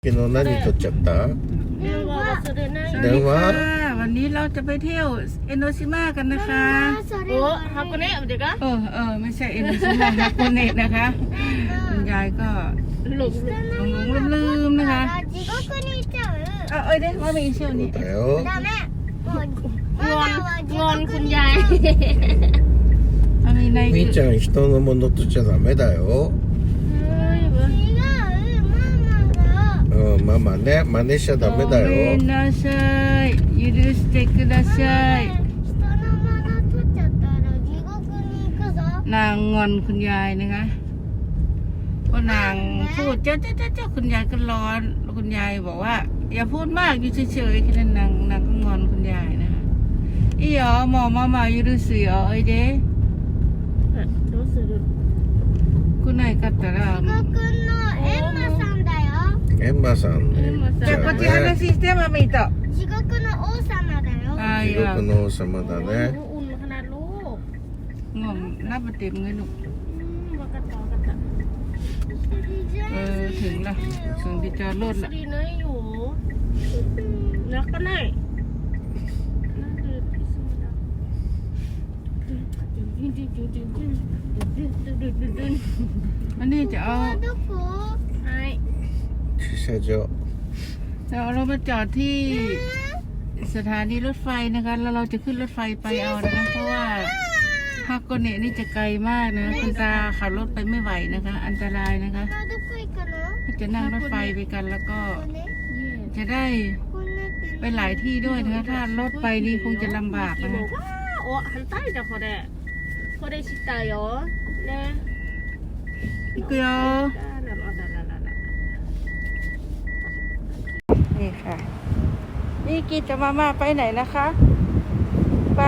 昨日何撮っちゃった電話忘れない ส よ วัสดีค่ะวันนี้เราจะไปเที่ยวเอโนชิมากันนะคะ それおは箱根เดี๋ยวก็ เออเออไม่ใช่เอโนชิมาฮาโกเนะนะคะคุณยายก็ หลง หลงหลงลืมลืมๆนะคะ 地獄に行っちゃう เอาเอ้ยเด้ว่ามีเชี่ยว そう นี่ だよダメもう งอนงอนคุณยาย เอามีใน みーちゃん人のもの取っちゃダメだよ ママね真似しちゃダメだ โอเม よ นาไซยูรุสเตกุดาไซ 人のもの取っちゃったら地獄に行くぞ นางงอนคุณยายนะคะก็นางพูดเจ้าเจ้าเจ้าเจ้าคุณยายก็ร้อนแล้วคุณยายบอกว่า อย่าพูดมากอยู่เฉยๆแค่นั้นนางนางก็งอนคุณยายนะคะอีหยอหมอมามายูรุสยอเอ้ยเด้ どうするคุณนายกัตตารา 地獄のエンマさんだよ エンマさんねエンマさんじゃ แต่こっちあね話してマミと地獄の王様だよああい地や獄の王様だね อุ่นขนาดลูก งงนับมาเต็มเลยลูก อืมว่ากระต่อกระต่อ เออถึงละถึงที่จอดรถ ส ละ รีเนยอยู่แล้วก็ไหนนั่นคือพิซซ่าด อันนี้จะเอา どこใช่ 駐 車場 จะเอาเรามาจอดที่สถานีรถไฟนะคะ แล้วเราจะขึ้นรถไฟไปเอานะคะ เพราะว่าฮากโกเนะนี่จะไกลมากนะคุณตาขับรถไปไม่ไหวนะคะ อันตรายนะคะ あどこ行くの จะนั่งรถไฟไปกันแล้วก็ ここね จะได้ ここねって ไปหลายที่ด้วยนะคะ ถ้ารถไปนี่คงจะลำบาก บ นะ อ คะ กว่าโอ้หันใต้จะพอได้พอได้ชิตายเหรอね อีกเดี นี่ค่ะ นี่กีจะมามาไปไหนนะคะ ไป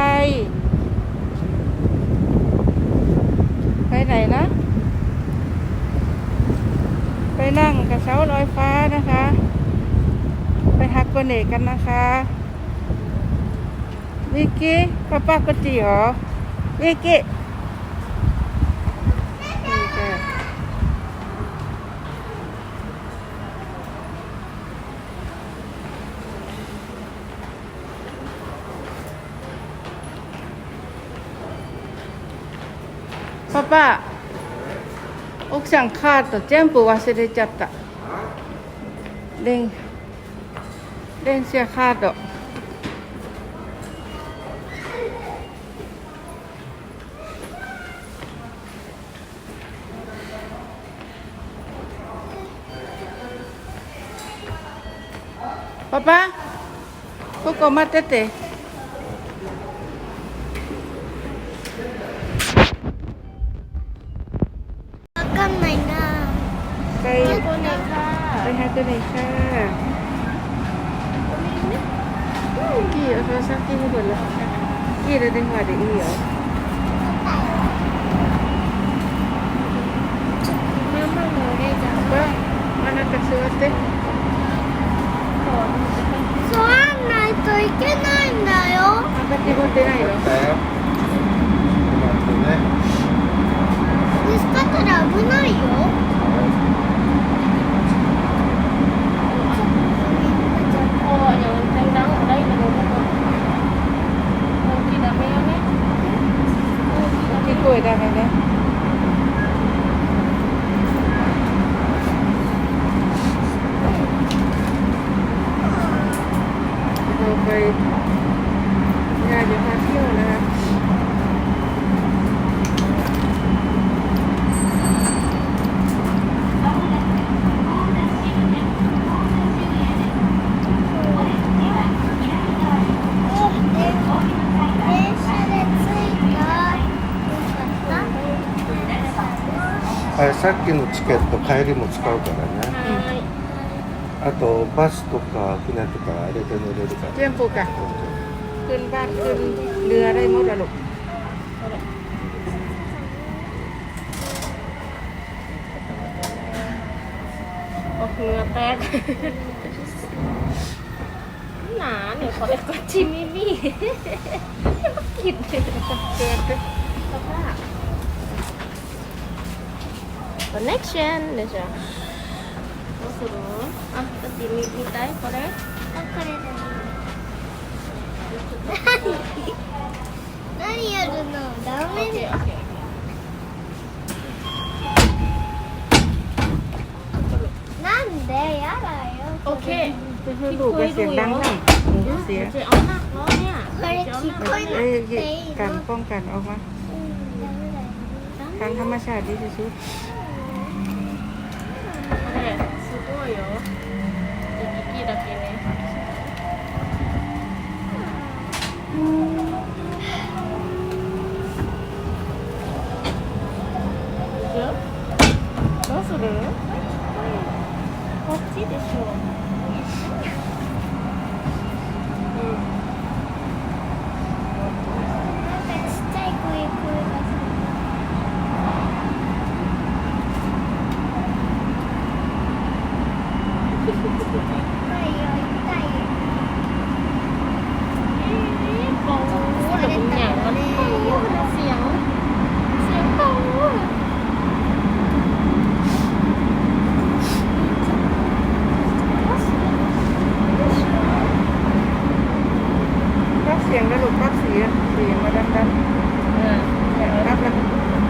ไปไหนนะ ไปนั่งกระเช้าลอยฟ้านะคะ ไปฮักโกเนกันนะคะวิกกี้ป้าป้าก็จีหรอวิกกี้ パパ奥さんカード全部忘れちゃった。電電車カード。パパここ待ってて。 ไปฮักโกเนค่ะกี่เอาโทรศัพท์กี่ให้หมดเลยกี่เราได้หัวได้อีเหรอ ママのお姉ちゃんว่ามันน่าจะซื้อเต้ 座らないといけないんだよ มันก็ที่持ってないよ ไปงานเดี๋ยวพาเที่ยวนะคะ 電車で着いたよかったあれさっきのチケット帰りも使うからね ใช่ あとバスとか船とかあれで乗れるから เตรียมปลูกอะขึ้นบ้านขึ้นเรือได้หมดอะลูก โอ้เหงื่อแตกหนาเนี่ยขอเล็กกว่าจิมมี่มี่กินเลย เกิดขึ้น สภาพ connection เดี๋ยวจะ どうするあんたたち見見たいこれあこれだね何やるのダメだよなんでやだよโอเคจะให้ลูกไปเสียดังหน่อเสีย จะเอาหนักแล้วเนี่ยこれ聞こเการป้องกันออกมาการธรรมชาติดีที่สุด よじゃあキキだけね สียงแล้วลูกรับเสียงเสียงมาดังเออๆรับแล้ว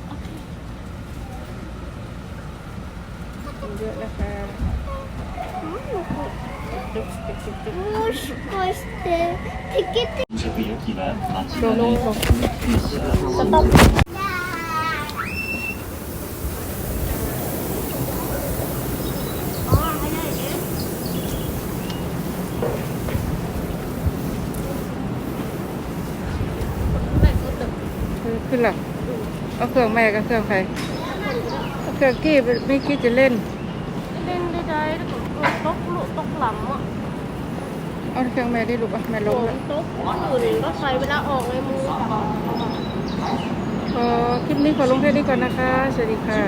เยอะนะคะจุ๊บจุ๊บจุ๊บจุ๊บ Можете тикети. โดงของสต๊อปขึ้นหรอเอาเครื่องแม่กับเครื่องใครเเครื่องกี้ไม่คิดจะเล่น เล่นได้ได้แล้วก็ตกลุตกหลังอะเอาเครื่องแม่ได้ลูกอะแม่ลงนแล้วตกคนอื่นก็ใช้เวลาออกในมือขอคลิปนี้ขอลงแค่นี้ก่อนนะคะ สวัสดีค่ะ